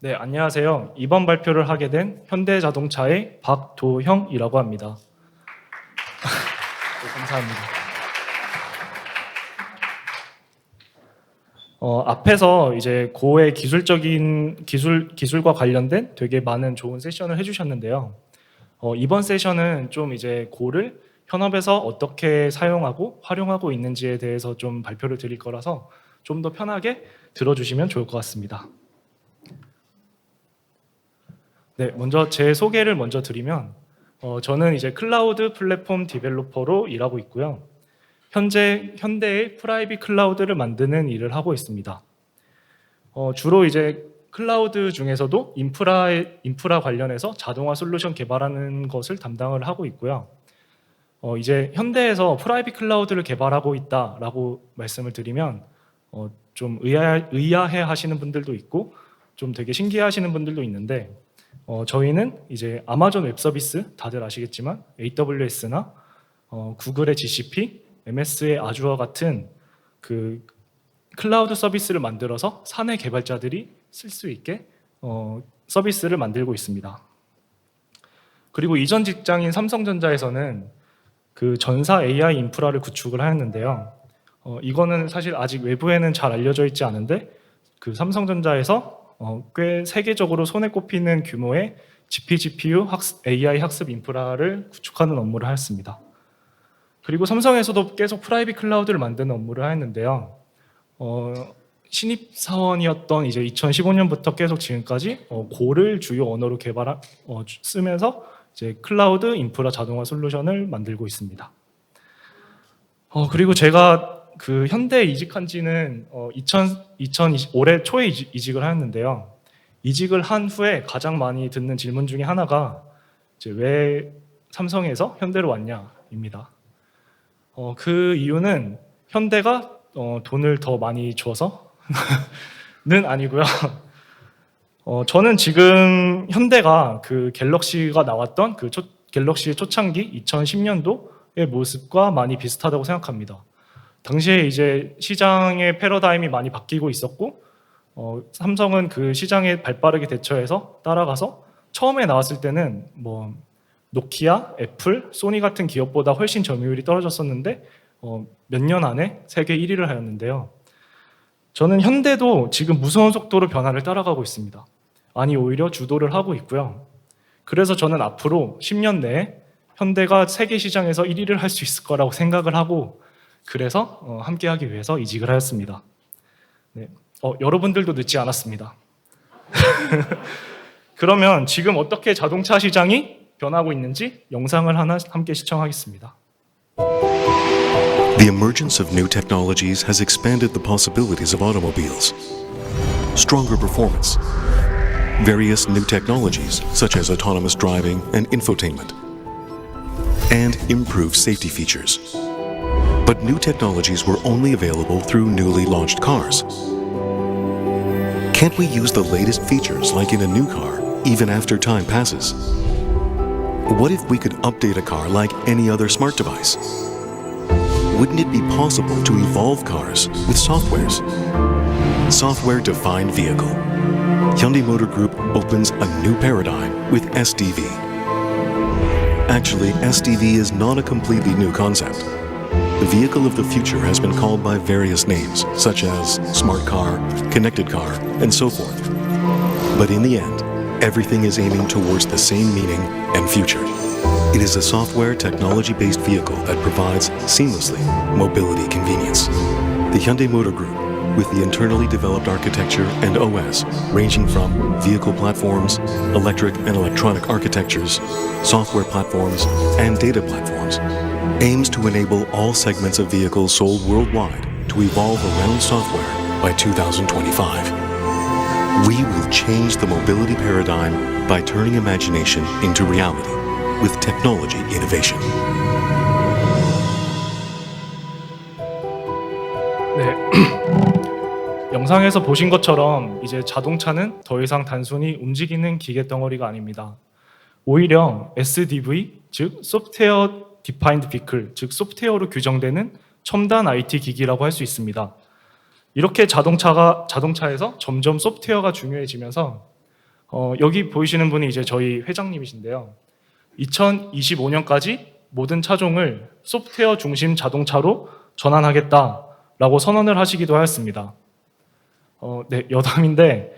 네, 안녕하세요. 이번 발표를 하게 된 현대자동차의 박도형이라고 합니다. 네, 감사합니다. 어, 앞에서 이제 고의 기술적인 기술 기술과 관련된 되게 많은 좋은 세션을 해주셨는데요. 어, 이번 세션은 좀 이제 고를 현업에서 어떻게 사용하고 활용하고 있는지에 대해서 좀 발표를 드릴 거라서 좀 더 편하게 들어주시면 좋을 것 같습니다. 네, 먼저 제 소개를 먼저 드리면 어, 저는 이제 클라우드 플랫폼 디벨로퍼로 일하고 있고요. 현재 현대의 프라이빗 클라우드를 만드는 일을 하고 있습니다. 어, 주로 이제 클라우드 중에서도 인프라에, 인프라 관련해서 자동화 솔루션 개발하는 것을 담당을 하고 있고요. 어, 이제 현대에서 프라이빗 클라우드를 개발하고 있다라고 말씀을 드리면 어, 좀 의아, 의아해 하시는 분들도 있고 좀 되게 신기해 하시는 분들도 있는데 어, 저희는 이제 아마존 웹 서비스 다들 아시겠지만 AWS나 어, 구글의 GCP, MS의 아주어 같은 그 클라우드 서비스를 만들어서 사내 개발자들이 쓸 수 있게 어, 서비스를 만들고 있습니다. 그리고 이전 직장인 삼성전자에서는 그 전사 AI 인프라를 구축을 하였는데요. 어, 이거는 사실 아직 외부에는 잘 알려져 있지 않은데 그 삼성전자에서 어, 꽤 세계적으로 손에 꼽히는 규모의 GP, GPU AI 학습 인프라를 구축하는 업무를 하였습니다. 그리고 삼성에서도 계속 프라이빗 클라우드를 만드는 업무를 하였는데요. 어, 신입 사원이었던 이제 2015년부터 계속 지금까지 어, 고를 주요 언어로 개발 어, 주- 쓰면서 이제 클라우드 인프라 자동화 솔루션을 만들고 있습니다. 어, 그리고 제가 그 현대에 이직한 지는 어, 2000, 2020, 올해 초에 이직, 이직 을 하였는데요. 이직을 한 후에 가장 많이 듣는 질문 중에 하나가 이제 왜 삼성에서 현대로 왔냐입니다. 어, 그 이유는 현대가 어, 돈을 더 많이 줘서는 아니고요. 어, 저는 지금 현대가 그 갤럭시가 나왔던 그 초, 갤럭시의 초창기 2010년도의 모습과 많이 비슷하다고 생각합니다. 당시에 이제 시장의 패러다임이 많이 바뀌고 있었고 어, 삼성은 그 시장에 발빠르게 대처해서 따라가서 처음에 나왔을 때는 뭐 노키아, 애플, 소니 같은 기업보다 훨씬 점유율이 떨어졌었는데 어, 몇 년 안에 세계 1위를 하였는데요. 저는 현대도 지금 무서운 속도로 변화를 따라가고 있습니다. 아니 오히려 주도를 하고 있고요. 그래서 저는 앞으로 10년 내에 현대가 세계 시장에서 1위를 할 수 있을 거라고 생각을 하고 그래서 어, 함께하기 위해서 이직을 하였습니다. 네. 어, 여러분들도 늦지 않았습니다. 그러면 지금 어떻게 자동차 시장이 변하고 있는지 영상을 하나 함께 시청하겠습니다. The emergence of new technologies has expanded the possibilities of automobiles. Stronger performance, various new technologies such as autonomous driving and infotainment, and improved safety features. But new technologies were only available through newly launched cars. Can't we use the latest features like in a new car even after time passes? What if we could update a car like any other smart device? wouldn't it be possible to evolve cars with softwares? Software defined vehicle. Hyundai Motor Group opens a new paradigm with SDV. Actually, SDV is not a completely new concept. The vehicle of the future has been called by various names, such as smart car, connected car, and so forth. But in the end, everything is aiming towards the same meaning and future. It is a software technology based vehicle that provides seamlessly mobility convenience. The Hyundai Motor Group, with the internally developed architecture and OS ranging from vehicle platforms, electric and electronic architectures, software platforms, and data platforms, aims to enable all segments of vehicles sold worldwide to evolve around software by 2025. We will change the mobility paradigm by turning imagination into reality with technology innovation. 네. 영상에서 보신 것처럼 이제 자동차는 더 이상 단순히 움직이는 기계 덩어리가 아닙니다. 오히려 SDV, 즉 소프트웨어 디파인드 비클, 즉 소프트웨어로 규정되는 첨단 IT 기기라고 할 수 있습니다. 이렇게 자동차가 자동차에서 점점 소프트웨어가 중요해지면서 어, 여기 보이시는 분이 이제 저희 회장님이신데요. 2025년까지 모든 차종을 소프트웨어 중심 자동차로 전환하겠다라고 선언을 하시기도 하였습니다. 어, 네, 여담인데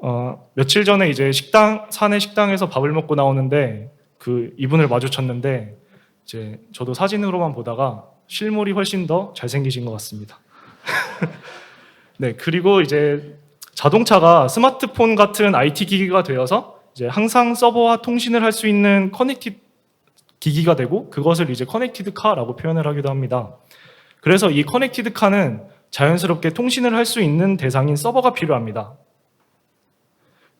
어, 며칠 전에 이제 식당 사내 식당에서 밥을 먹고 나오는데 그 이분을 마주쳤는데 이제 저도 사진으로만 보다가 실물이 훨씬 더 잘생기신 것 같습니다. 네, 그리고 이제 자동차가 스마트폰 같은 IT 기기가 되어서 이제 항상 서버와 통신을 할 수 있는 커넥티드 기기가 되고 그것을 이제 커넥티드 카라고 표현을 하기도 합니다. 그래서 이 커넥티드 카는 자연스럽게 통신을 할 수 있는 대상인 서버가 필요합니다.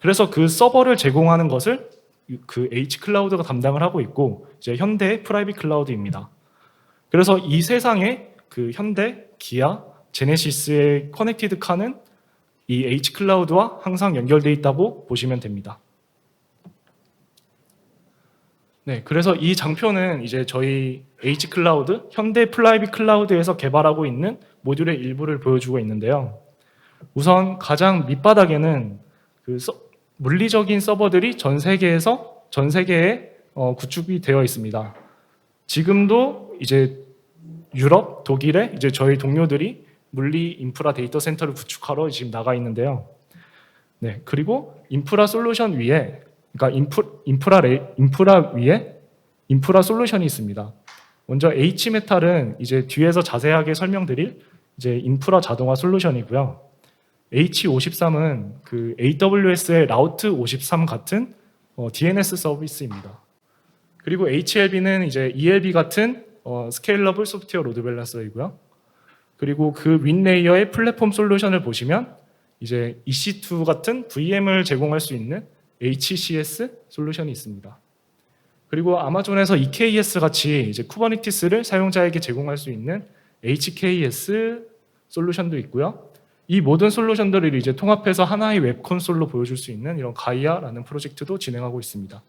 그래서 그 서버를 제공하는 것을 그 H 클라우드가 담당을 하고 있고 이제 현대의 프라이빗 클라우드입니다. 그래서 이 세상에 그 현대, 기아, 제네시스의 커넥티드 카는 이 H 클라우드와 항상 연결되어 있다고 보시면 됩니다. 네, 그래서 이 장표는 이제 저희 H 클라우드, 현대 프라이빗 클라우드에서 개발하고 있는 모듈의 일부를 보여주고 있는데요. 우선 가장 밑바닥에는 그 서- 물리적인 서버들이 전 세계에서 전 세계에 어, 구축이 되어 있습니다. 지금도 이제 유럽, 독일에 이제 저희 동료들이 물리 인프라 데이터 센터를 구축하러 지금 나가 있는데요. 네, 그리고 인프라 솔루션 위에 그러니까 인프, 인프라 레, 인프라 위에 인프라 솔루션이 있습니다. 먼저 H 메탈은 이제 뒤에서 자세하게 설명드릴 이제 인프라 자동화 솔루션이고요. H53은 그 AWS의 라우트 53 같은 어, DNS 서비스입니다. 그리고 HLB는 이제 ELB 같은 어, 스케일러블 소프트웨어 로드 밸런서이고요. 그리고 그 윈레이어의 플랫폼 솔루션을 보시면 이제 EC2 같은 VM을 제공할 수 있는 HCS 솔루션이 있습니다. 그리고 아마존에서 EKS 같이 이제 쿠버네티스를 사용자에게 제공할 수 있는 HKS 솔루션도 있고요. 이 모든 솔루션들을 이제 통합해서 하나의 웹 콘솔로 보여줄 수 있는 이런 가이아라는 프로젝트도 진행하고 있습니다.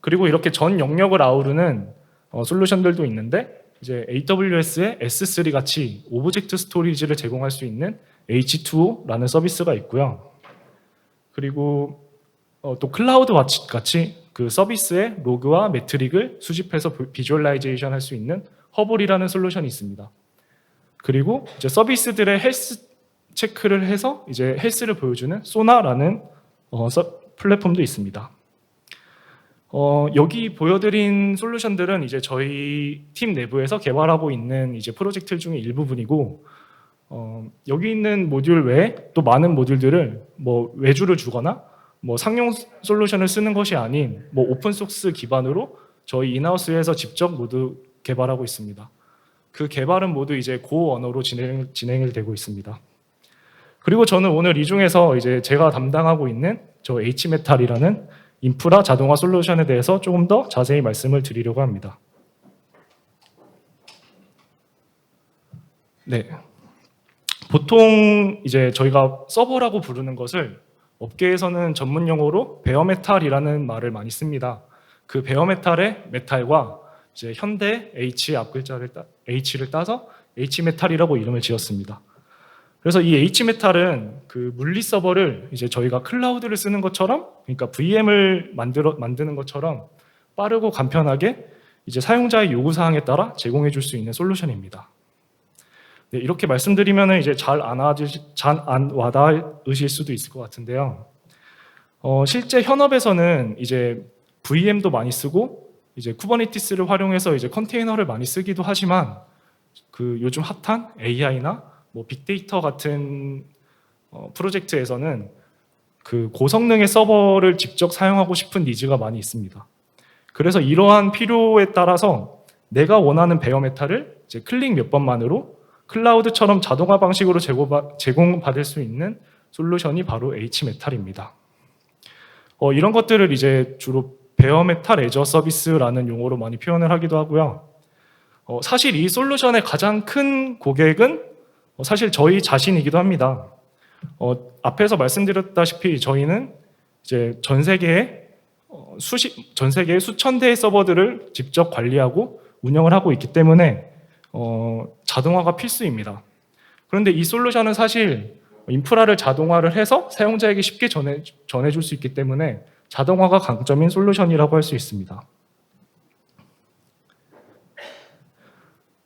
그리고 이렇게 전 영역을 아우르는 어, 솔루션들도 있는데 이제 AWS의 S3 같이 오브젝트 스토리지를 제공할 수 있는 H2O라는 서비스가 있고요. 그리고 어, 또 클라우드 와치 같이 그 서비스의 로그와 매트릭을 수집해서 비- 비주얼라이제이션 할 수 있는 허블이라는 솔루션이 있습니다. 그리고 이제 서비스들의 헬스 체크를 해서 이제 헬스를 보여주는 소나라는 어, 서- 플랫폼도 있습니다. 어, 여기 보여드린 솔루션들은 이제 저희 팀 내부에서 개발하고 있는 이제 프로젝트 중에 일부분이고 어, 여기 있는 모듈 외에 또 많은 모듈들을 뭐 외주를 주거나 뭐 상용 솔루션을 쓰는 것이 아닌 뭐 오픈 소스 기반으로 저희 인하우스에서 직접 모두 개발하고 있습니다. 그 개발은 모두 이제 고 언어로 진행 진행이 되고 있습니다. 그리고 저는 오늘 이 중에서 이제 제가 담당하고 있는 저 H메탈이라는 인프라 자동화 솔루션에 대해서 조금 더 자세히 말씀을 드리려고 합니다. 네. 보통 이제 저희가 서버라고 부르는 것을 업계에서는 전문 용어로 베어메탈이라는 말을 많이 씁니다. 그 베어메탈의 메탈과 이제 현대 H 앞 글자를 따, H를 따서 H메탈이라고 이름을 지었습니다. 그래서 이 H메탈은 그 물리 서버를 이제 저희가 클라우드를 쓰는 것처럼 그러니까 VM을 만들어 만드는 것처럼 빠르고 간편하게 이제 사용자의 요구 사항에 따라 제공해 줄 수 있는 솔루션입니다. 네, 이렇게 말씀드리면 이제 잘안 잘안 와닿으실 수도 있을 것 같은데요. 어, 실제 현업에서는 이제 VM도 많이 쓰고 이제 쿠버네티스를 활용해서 이제 컨테이너를 많이 쓰기도 하지만 그 요즘 핫한 AI나 뭐 빅데이터 같은 어, 프로젝트에서는 그 고성능의 서버를 직접 사용하고 싶은 니즈가 많이 있습니다. 그래서 이러한 필요에 따라서 내가 원하는 베어 메탈을 이제 클릭 몇 번만으로 클라우드처럼 자동화 방식으로 제공받- 제공받을 수 있는 솔루션이 바로 H메탈입니다. 어, 이런 것들을 이제 주로 베어메탈 애저 서비스라는 용어로 많이 표현을 하기도 하고요. 어, 사실 이 솔루션의 가장 큰 고객은 어, 사실 저희 자신이기도 합니다. 어, 앞에서 말씀드렸다시피 저희는 이제 전 세계에 어, 수십, 전 세계에 수천 대의 서버들을 직접 관리하고 운영을 하고 있기 때문에 어, 자동화가 필수입니다. 그런데 이 솔루션은 사실 인프라를 자동화를 해서 사용자에게 쉽게 전해, 전해줄 수 있기 때문에 자동화가 강점인 솔루션이라고 할 수 있습니다.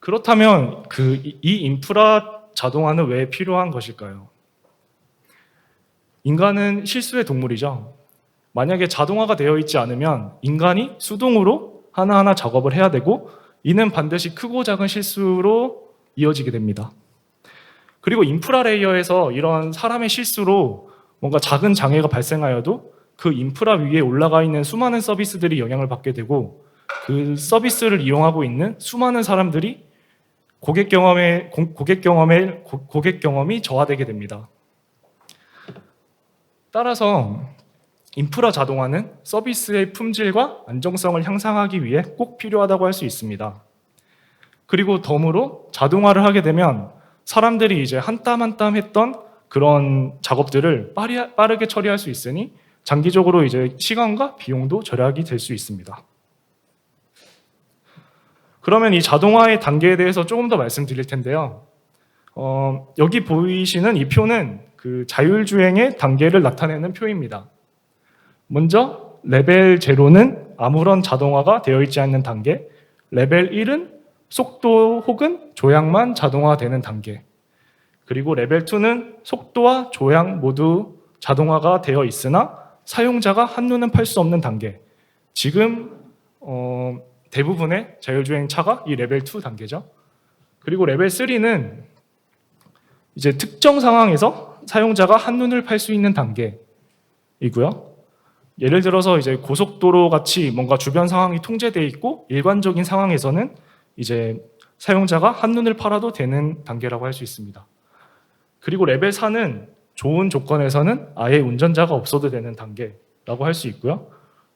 그렇다면 그 이 인프라 자동화는 왜 필요한 것일까요? 인간은 실수의 동물이죠. 만약에 자동화가 되어 있지 않으면 인간이 수동으로 하나하나 작업을 해야 되고 이는 반드시 크고 작은 실수로 이어지게 됩니다. 그리고 인프라 레이어에서 이런 사람의 실수로 뭔가 작은 장애가 발생하여도 그 인프라 위에 올라가 있는 수많은 서비스들이 영향을 받게 되고 그 서비스를 이용하고 있는 수많은 사람들이 고객 경험에 고- 고객 경험에 고- 고객 경험이 저하되게 됩니다. 따라서 인프라 자동화는 서비스의 품질과 안정성을 향상하기 위해 꼭 필요하다고 할 수 있습니다. 그리고 덤으로 자동화를 하게 되면 사람들이 이제 한 땀 한 땀 했던 그런 작업들을 빠르게 처리할 수 있으니 장기적으로 이제 시간과 비용도 절약이 될 수 있습니다. 그러면 이 자동화의 단계에 대해서 조금 더 말씀드릴 텐데요. 어, 여기 보이시는 이 표는 그 자율주행의 단계를 나타내는 표입니다. 먼저 레벨 0는 아무런 자동화가 되어 있지 않는 단계, 레벨 1은 속도 혹은 조향만 자동화되는 단계, 그리고 레벨 2는 속도와 조향 모두 자동화가 되어 있으나 사용자가 한눈은 팔 수 없는 단계. 지금 어, 대부분의 자율주행 차가 이 레벨 2 단계죠. 그리고 레벨 3는 이제 특정 상황에서 사용자가 한눈을 팔 수 있는 단계이고요. 예를 들어서 이제 고속도로 같이 뭔가 주변 상황이 통제되어 있고 일관적인 상황에서는 이제 사용자가 한눈을 팔아도 되는 단계라고 할 수 있습니다. 그리고 레벨 4는 좋은 조건에서는 아예 운전자가 없어도 되는 단계라고 할 수 있고요.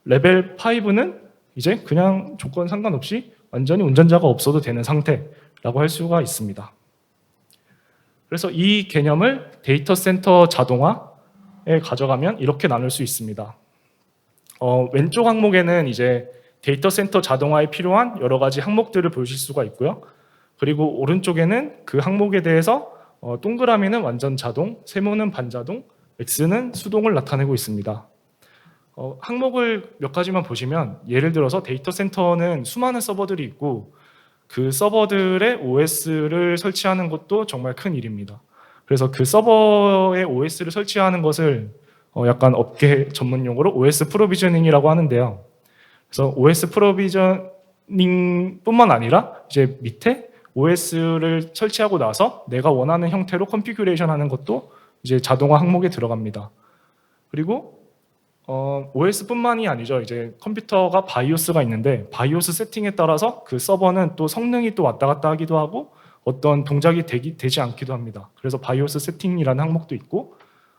레벨 5는 이제 그냥 조건 상관없이 완전히 운전자가 없어도 되는 상태라고 할 수가 있습니다. 그래서 이 개념을 데이터 센터 자동화에 가져가면 이렇게 나눌 수 있습니다. 어, 왼쪽 항목에는 이제 데이터 센터 자동화에 필요한 여러 가지 항목들을 보실 수가 있고요. 그리고 오른쪽에는 그 항목에 대해서 어, 동그라미는 완전 자동, 세모는 반자동, X는 수동을 나타내고 있습니다. 어, 항목을 몇 가지만 보시면 예를 들어서 데이터 센터는 수많은 서버들이 있고 그 서버들의 OS를 설치하는 것도 정말 큰 일입니다. 그래서 그 서버에 OS를 설치하는 것을 어, 약간 업계 전문 용어로 OS 프로비저닝이라고 하는데요. 그래서 OS 프로비저닝뿐만 아니라 이제 밑에 OS를 설치하고 나서 내가 원하는 형태로 컨피규레이션 하는 것도 이제 자동화 항목에 들어갑니다. 그리고 어, OS뿐만이 아니죠. 이제 컴퓨터가 바이오스가 있는데 바이오스 세팅에 따라서 그 서버는 또 성능이 또 왔다 갔다 하기도 하고 어떤 동작이 되기, 되지 않기도 합니다. 그래서 바이오스 세팅이라는 항목도 있고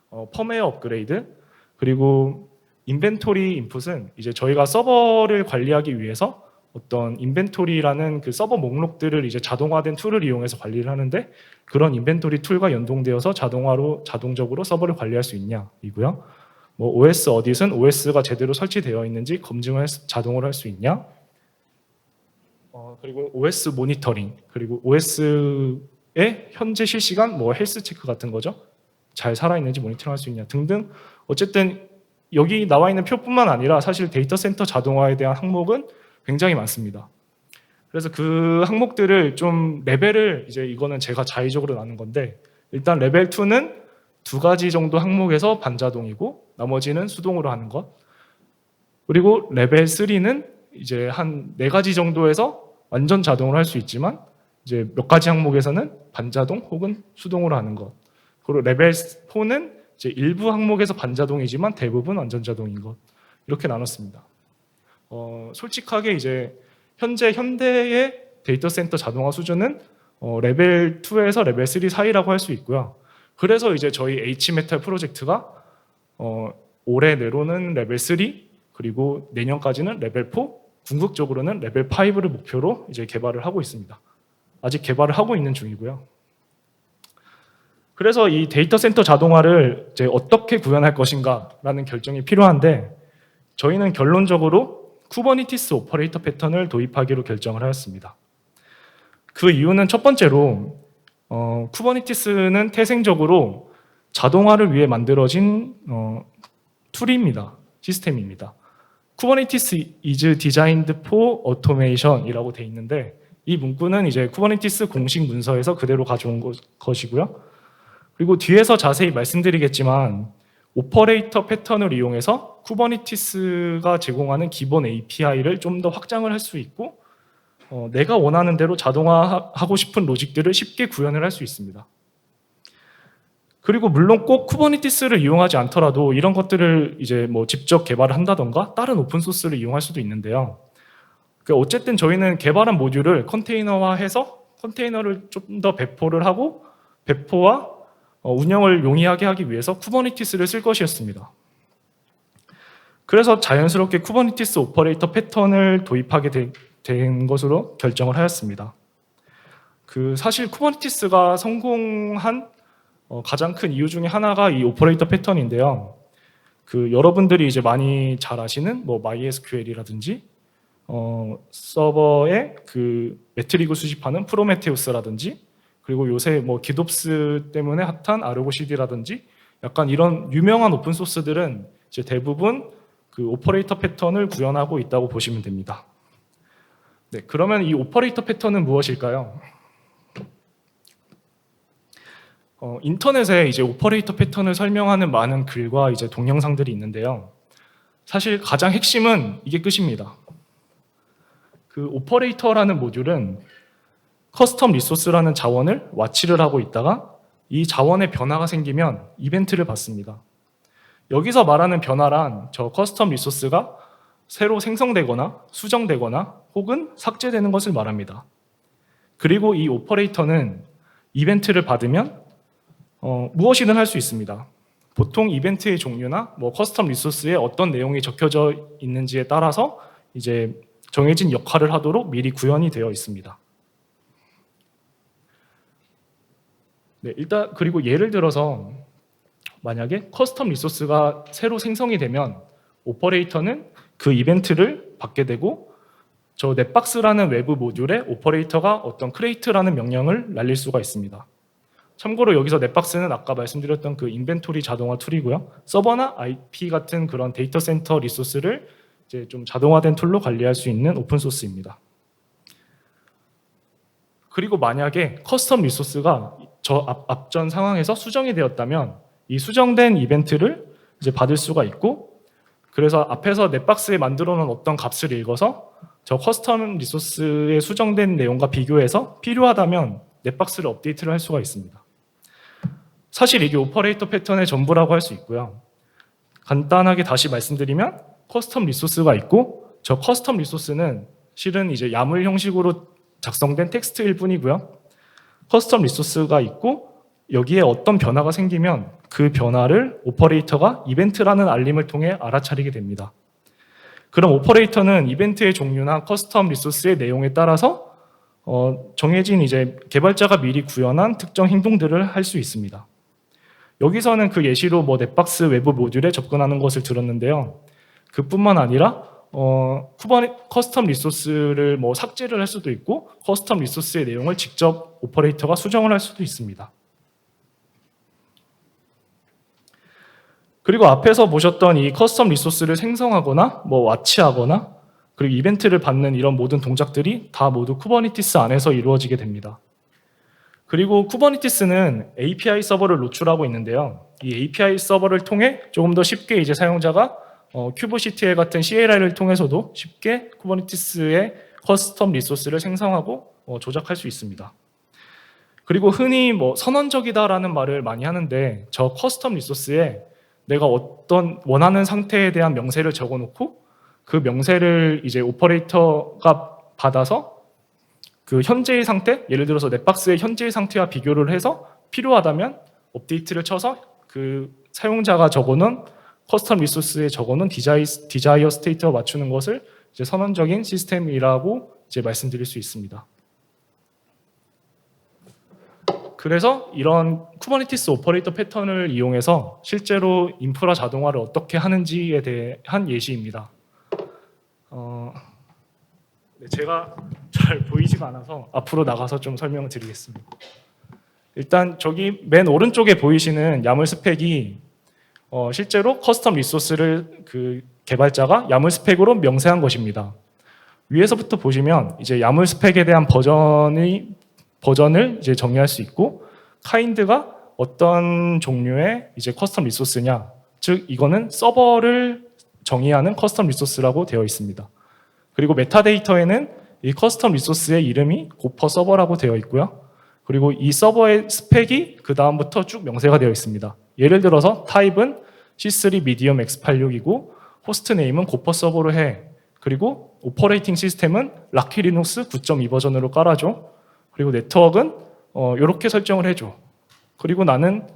어, 펌웨어 업그레이드 그리고 인벤토리 인풋은 이제 저희가 서버를 관리하기 위해서 어떤 인벤토리라는 그 서버 목록들을 이제 자동화된 툴을 이용해서 관리를 하는데 그런 인벤토리 툴과 연동되어서 자동화로 자동적으로 서버를 관리할 수 있냐이고요. 뭐 OS 어디슨 OS가 제대로 설치되어 있는지 검증을 수- 자동으로 할 수 있냐? 어, 그리고 OS 모니터링 그리고 OS의 현재 실시간 뭐 헬스 체크 같은 거죠. 잘 살아 있는지 모니터링할 수 있냐 등등 어쨌든 여기 나와 있는 표뿐만 아니라 사실 데이터 센터 자동화에 대한 항목은 굉장히 많습니다. 그래서 그 항목들을 좀 레벨을 이제 이거는 제가 자의적으로 나눈 건데 일단 레벨 2는 두 가지 정도 항목에서 반자동이고 나머지는 수동으로 하는 것. 그리고 레벨 3는 이제 한 네 가지 정도에서 완전 자동으로 할 수 있지만 이제 몇 가지 항목에서는 반자동 혹은 수동으로 하는 것. 그리고 레벨 4는 이제 일부 항목에서 반자동이지만 대부분 완전 자동인 것. 이렇게 나눴습니다. 어, 솔직하게 이제 현재 현대의 데이터 센터 자동화 수준은 어, 레벨 2에서 레벨 3 사이라고 할 수 있고요. 그래서 이제 저희 H메탈 프로젝트가 어, 올해 내로는 레벨 3 그리고 내년까지는 레벨 4 궁극적으로는 레벨 5를 목표로 이제 개발을 하고 있습니다. 아직 개발을 하고 있는 중이고요. 그래서 이 데이터 센터 자동화를 이제 어떻게 구현할 것인가라는 결정이 필요한데 저희는 결론적으로 쿠버니티스 오퍼레이터 패턴을 도입하기로 결정을 하였습니다. 그 이유는 첫 번째로 어, 쿠버니티스는 태생적으로 자동화를 위해 만들어진 어, 툴입니다. 시스템입니다. Kubernetes is designed for automation이라고 돼 있는데 이 문구는 이제 쿠버네티스 공식 문서에서 그대로 가져온 것- 것이고요. 그리고 뒤에서 자세히 말씀드리겠지만 오퍼레이터 패턴을 이용해서 쿠버네티스가 제공하는 기본 API를 좀 더 확장을 할 수 있고 어, 내가 원하는 대로 자동화하고 싶은 로직들을 쉽게 구현을 할 수 있습니다. 그리고 물론 꼭 쿠버네티스를 이용하지 않더라도 이런 것들을 이제 뭐 직접 개발을 한다던가 다른 오픈 소스를 이용할 수도 있는데요. 그 어쨌든 저희는 개발한 모듈을 컨테이너화해서 컨테이너를 좀 더 배포를 하고 배포와 어, 운영을 용이하게 하기 위해서 쿠버네티스를 쓸 것이었습니다. 그래서 자연스럽게 쿠버네티스 오퍼레이터 패턴을 도입하게 되- 된 것으로 결정을 하였습니다. 그 사실 쿠버네티스가 성공한 어, 가장 큰 이유 중에 하나가 이 오퍼레이터 패턴인데요. 그 여러분들이 이제 많이 잘 아시는 뭐 MySQL이라든지 어, 서버에 그 매트리그 수집하는 프로메테우스라든지 그리고 요새 뭐 기덥스 때문에 핫한 아르고 CD라든지 약간 이런 유명한 오픈 소스들은 이제 대부분 그 오퍼레이터 패턴을 구현하고 있다고 보시면 됩니다. 네, 그러면 이 오퍼레이터 패턴은 무엇일까요? 어, 인터넷에 이제 오퍼레이터 패턴을 설명하는 많은 글과 이제 동영상들이 있는데요. 사실 가장 핵심은 이게 끝입니다. 그 오퍼레이터라는 모듈은 커스텀 리소스라는 자원을 와치를 하고 있다가 이 자원에 변화가 생기면 이벤트를 받습니다. 여기서 말하는 변화란 저 커스텀 리소스가 새로 생성되거나 수정되거나 혹은 삭제되는 것을 말합니다. 그리고 이 오퍼레이터는 이벤트를 받으면 어, 무엇이든 할 수 있습니다. 보통 이벤트의 종류나 뭐 커스텀 리소스에 어떤 내용이 적혀져 있는지에 따라서 이제 정해진 역할을 하도록 미리 구현이 되어 있습니다. 네, 일단 그리고 예를 들어서 만약에 커스텀 리소스가 새로 생성이 되면 오퍼레이터는 그 이벤트를 받게 되고 저 넷박스라는 외부 모듈에 오퍼레이터가 어떤 크레이트라는 명령을 날릴 수가 있습니다. 참고로 여기서 넷박스는 아까 말씀드렸던 그 인벤토리 자동화 툴이고요. 서버나 IP 같은 그런 데이터 센터 리소스를 이제 좀 자동화된 툴로 관리할 수 있는 오픈 소스입니다. 그리고 만약에 커스텀 리소스가 저 앞, 앞전 상황에서 수정이 되었다면 이 수정된 이벤트를 이제 받을 수가 있고 그래서 앞에서 넷박스에 만들어 놓은 어떤 값을 읽어서 저 커스텀 리소스의 수정된 내용과 비교해서 필요하다면 넷박스를 업데이트를 할 수가 있습니다. 사실 이게 오퍼레이터 패턴의 전부라고 할 수 있고요. 간단하게 다시 말씀드리면 커스텀 리소스가 있고 저 커스텀 리소스는 실은 이제 야물 형식으로 작성된 텍스트일 뿐이고요. 커스텀 리소스가 있고 여기에 어떤 변화가 생기면 그 변화를 오퍼레이터가 이벤트라는 알림을 통해 알아차리게 됩니다. 그럼 오퍼레이터는 이벤트의 종류나 커스텀 리소스의 내용에 따라서 어, 정해진 이제 개발자가 미리 구현한 특정 행동들을 할 수 있습니다. 여기서는 그 예시로 뭐 넷박스 외부 모듈에 접근하는 것을 들었는데요. 그뿐만 아니라 어, 쿠버네 커스텀 리소스를 뭐 삭제를 할 수도 있고 커스텀 리소스의 내용을 직접 오퍼레이터가 수정을 할 수도 있습니다. 그리고 앞에서 보셨던 이 커스텀 리소스를 생성하거나 뭐 와치하거나 그리고 이벤트를 받는 이런 모든 동작들이 다 모두 쿠버니티스 안에서 이루어지게 됩니다. 그리고 쿠버니티스는 API 서버를 노출하고 있는데요. 이 API 서버를 통해 조금 더 쉽게 이제 사용자가 어, 큐브CTL 같은 CLI를 통해서도 쉽게 쿠버니티스의 커스텀 리소스를 생성하고 어, 조작할 수 있습니다. 그리고 흔히 뭐 선언적이다라는 말을 많이 하는데 저 커스텀 리소스에 내가 어떤 원하는 상태에 대한 명세를 적어놓고 그 명세를 이제 오퍼레이터가 받아서 그 현재의 상태, 예를 들어서 넷박스의 현재의 상태와 비교를 해서 필요하다면 업데이트를 쳐서 그 사용자가 적어놓은 커스텀 리소스에 적어놓은 디자이, 디자이어 스테이트와 맞추는 것을 이제 선언적인 시스템이라고 이제 말씀드릴 수 있습니다. 그래서 이런 쿠버네티스 오퍼레이터 패턴을 이용해서 실제로 인프라 자동화를 어떻게 하는지에 대한 예시입니다. 어, 네, 제가 잘 보이지가 않아서 앞으로 나가서 좀 설명을 드리겠습니다. 일단 저기 맨 오른쪽에 보이시는 야물 스펙이 어, 실제로 커스텀 리소스를 그 개발자가 야물 스펙으로 명세한 것입니다. 위에서부터 보시면 이제 야물 스펙에 대한 버전이 버전을 이제 정의할 수 있고 카인드가 어떤 종류의 이제 커스텀 리소스냐, 즉 이거는 서버를 정의하는 커스텀 리소스라고 되어 있습니다. 그리고 메타데이터에는 이 커스텀 리소스의 이름이 고퍼 서버라고 되어 있고요. 그리고 이 서버의 스펙이 그 다음부터 쭉 명세가 되어 있습니다. 예를 들어서 타입은 C3 미디엄 X86이고 호스트 네임은 고퍼 서버로 해. 그리고 오퍼레이팅 시스템은 락키 리눅스 9.2 버전으로 깔아줘. 그리고 네트워크는 어, 이렇게 설정을 해줘. 그리고 나는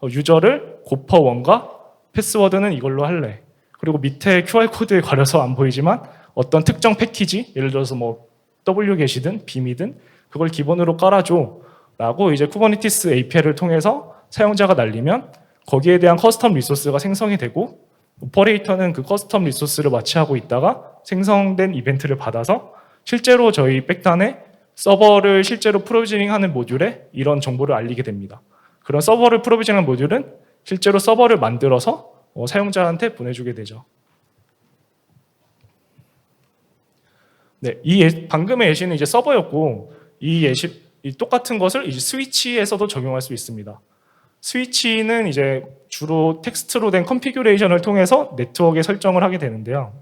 어, 유저를 고퍼 1과 패스워드는 이걸로 할래. 그리고 밑에 QR 코드에 가려서 안 보이지만 어떤 특정 패키지, 예를 들어서 뭐 W 게시든 빔이든 그걸 기본으로 깔아줘. 라고 이제 쿠버네티스 API를 통해서 사용자가 날리면 거기에 대한 커스텀 리소스가 생성이 되고 오퍼레이터는 그 커스텀 리소스를 마취하고 있다가 생성된 이벤트를 받아서 실제로 저희 백단에 서버를 실제로 프로비저닝하는 모듈에 이런 정보를 알리게 됩니다. 그런 서버를 프로비저닝하는 모듈은 실제로 서버를 만들어서 어, 사용자한테 보내주게 되죠. 네, 이 예- 방금의 예시는 이제 서버였고 이 예시 이 똑같은 것을 이제 스위치에서도 적용할 수 있습니다. 스위치는 이제 주로 텍스트로 된 컨피규레이션을 통해서 네트워크에 설정을 하게 되는데요.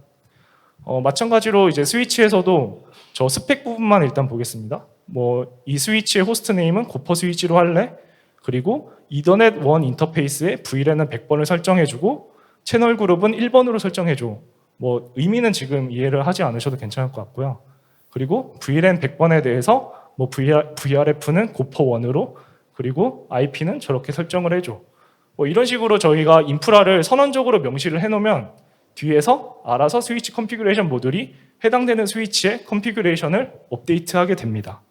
어, 마찬가지로 이제 스위치에서도 저 스펙 부분만 일단 보겠습니다. 뭐 이 스위치의 호스트 네임은 고퍼 스위치로 할래. 그리고 이더넷 1 인터페이스에 VLAN은 100번을 설정해주고 채널 그룹은 1번으로 설정해줘. 뭐 의미는 지금 이해를 하지 않으셔도 괜찮을 것 같고요. 그리고 VLAN 100번에 대해서 뭐 VR, VRF는 고퍼 1으로 그리고 IP는 저렇게 설정을 해줘. 뭐 이런 식으로 저희가 인프라를 선언적으로 명시를 해놓으면 뒤에서 알아서 스위치 컨피그레이션 모듈이 해당되는 스위치의 컨피그레이션을 업데이트하게 됩니다.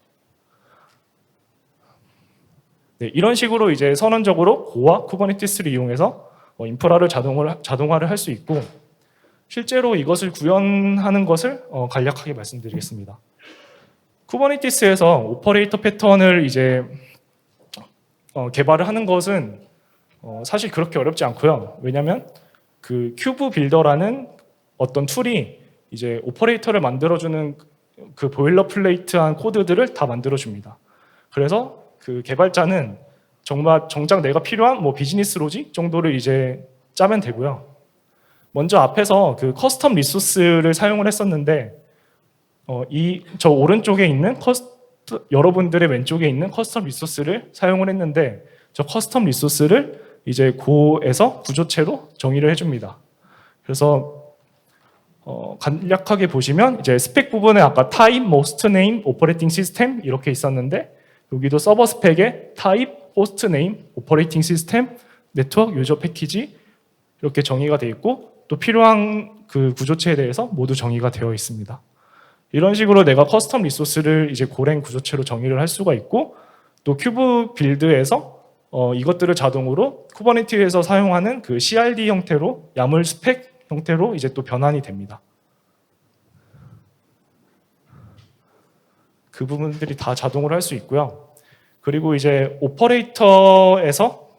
네, 이런 식으로 이제 선언적으로 고와 쿠버네티스를 이용해서 어, 인프라를 자동화를 할 수 있고 실제로 이것을 구현하는 것을 어, 간략하게 말씀드리겠습니다. 쿠버네티스에서 오퍼레이터 패턴을 이제 어, 개발을 하는 것은 어, 사실 그렇게 어렵지 않고요. 왜냐하면 그 큐브 빌더라는 어떤 툴이 이제 오퍼레이터를 만들어주는 그 보일러 플레이트한 코드들을 다 만들어줍니다. 그래서 그 개발자는 정말 정작 내가 필요한 뭐 비즈니스 로직 정도를 이제 짜면 되고요. 먼저 앞에서 그 커스텀 리소스를 사용을 했었는데 어, 이 저 오른쪽에 있는 커스 여러분들의 왼쪽에 있는 커스텀 리소스를 사용을 했는데 저 커스텀 리소스를 이제 고에서 구조체로 정의를 해줍니다. 그래서 어, 간략하게 보시면 이제 스펙 부분에 아까 타입, 호스트 네임, 오퍼레이팅 시스템 이렇게 있었는데 여기도 서버 스펙에 타입, 호스트 네임, 오퍼레이팅 시스템, 네트워크 유저 패키지 이렇게 정의가 되어 있고 또 필요한 그 구조체에 대해서 모두 정의가 되어 있습니다. 이런 식으로 내가 커스텀 리소스를 이제 고랭 구조체로 정의를 할 수가 있고 또 큐브 빌드에서 어, 이것들을 자동으로 쿠버네티스에서 사용하는 그 CRD 형태로 야물 스펙 형태로 이제 또 변환이 됩니다. 그 부분들이 다 자동으로 할 수 있고요. 그리고 이제 오퍼레이터에서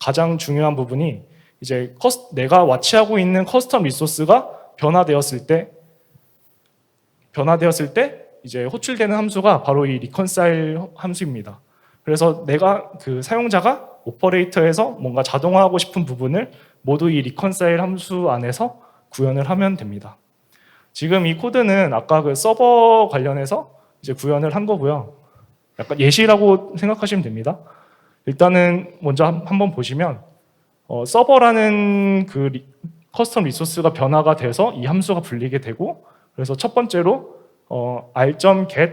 가장 중요한 부분이 이제 커스, 내가 와치하고 있는 커스텀 리소스가 변화되었을 때 변화되었을 때 이제 호출되는 함수가 바로 이 리컨사일 함수입니다. 그래서 내가 그 사용자가 오퍼레이터에서 뭔가 자동화하고 싶은 부분을 모두 이 리컨사일 함수 안에서 구현을 하면 됩니다. 지금 이 코드는 아까 그 서버 관련해서 이제 구현을 한 거고요. 약간 예시라고 생각하시면 됩니다. 일단은 먼저 한- 한번 보시면 어, 서버라는 그 리- 커스텀 리소스가 변화가 돼서 이 함수가 불리게 되고 그래서 첫 번째로 어, r.get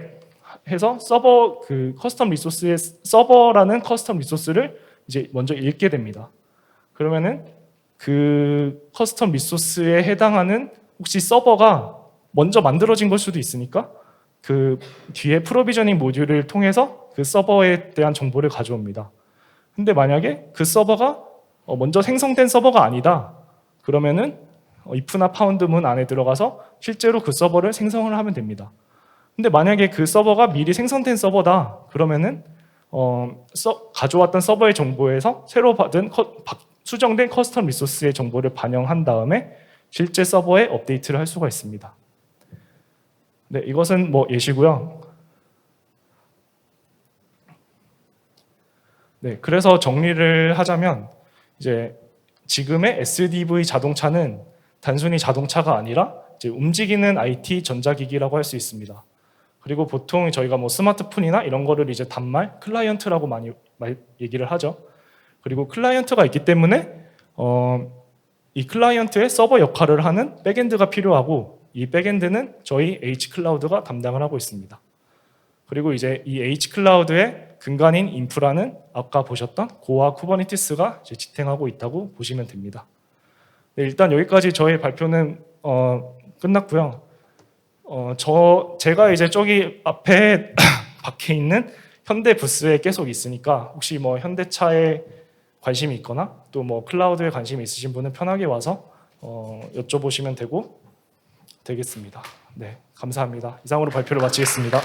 해서 서버 그 커스텀 리소스의 서버라는 커스텀 리소스를 이제 먼저 읽게 됩니다. 그러면은 그 커스텀 리소스에 해당하는 혹시 서버가 먼저 만들어진 걸 수도 있으니까 그 뒤에 프로비저닝 모듈을 통해서 그 서버에 대한 정보를 가져옵니다. 근데 만약에 그 서버가 어, 먼저 생성된 서버가 아니다. 그러면은 어, if나 파운드 문 안에 들어가서 실제로 그 서버를 생성을 하면 됩니다. 근데 만약에 그 서버가 미리 생성된 서버다. 그러면은 어, 서- 가져왔던 서버의 정보에서 새로 받은 커- 바- 수정된 커스텀 리소스의 정보를 반영한 다음에 실제 서버에 업데이트를 할 수가 있습니다. 네, 이것은 뭐 예시고요. 네, 그래서 정리를 하자면 이제 지금의 SDV 자동차는 단순히 자동차가 아니라 이제 움직이는 IT 전자기기라고 할 수 있습니다. 그리고 보통 저희가 뭐 스마트폰이나 이런 거를 이제 단말 클라이언트라고 많이 말, 얘기를 하죠. 그리고 클라이언트가 있기 때문에 어, 이 클라이언트의 서버 역할을 하는 백엔드가 필요하고 이 백엔드는 저희 H 클라우드가 담당을 하고 있습니다. 그리고 이제 이 H 클라우드의 근간인 인프라는 아까 보셨던 고와 쿠버네티스가 지탱하고 있다고 보시면 됩니다. 네, 일단 여기까지 저의 발표는 어, 끝났고요. 어, 저 제가 이제 저기 앞에 박혀 있는 현대 부스에 계속 있으니까 혹시 뭐 현대차에 관심이 있거나 또 뭐 클라우드에 관심이 있으신 분은 편하게 와서 어, 여쭤보시면 되고 되겠습니다. 네, 감사합니다. 이상으로 발표를 마치겠습니다.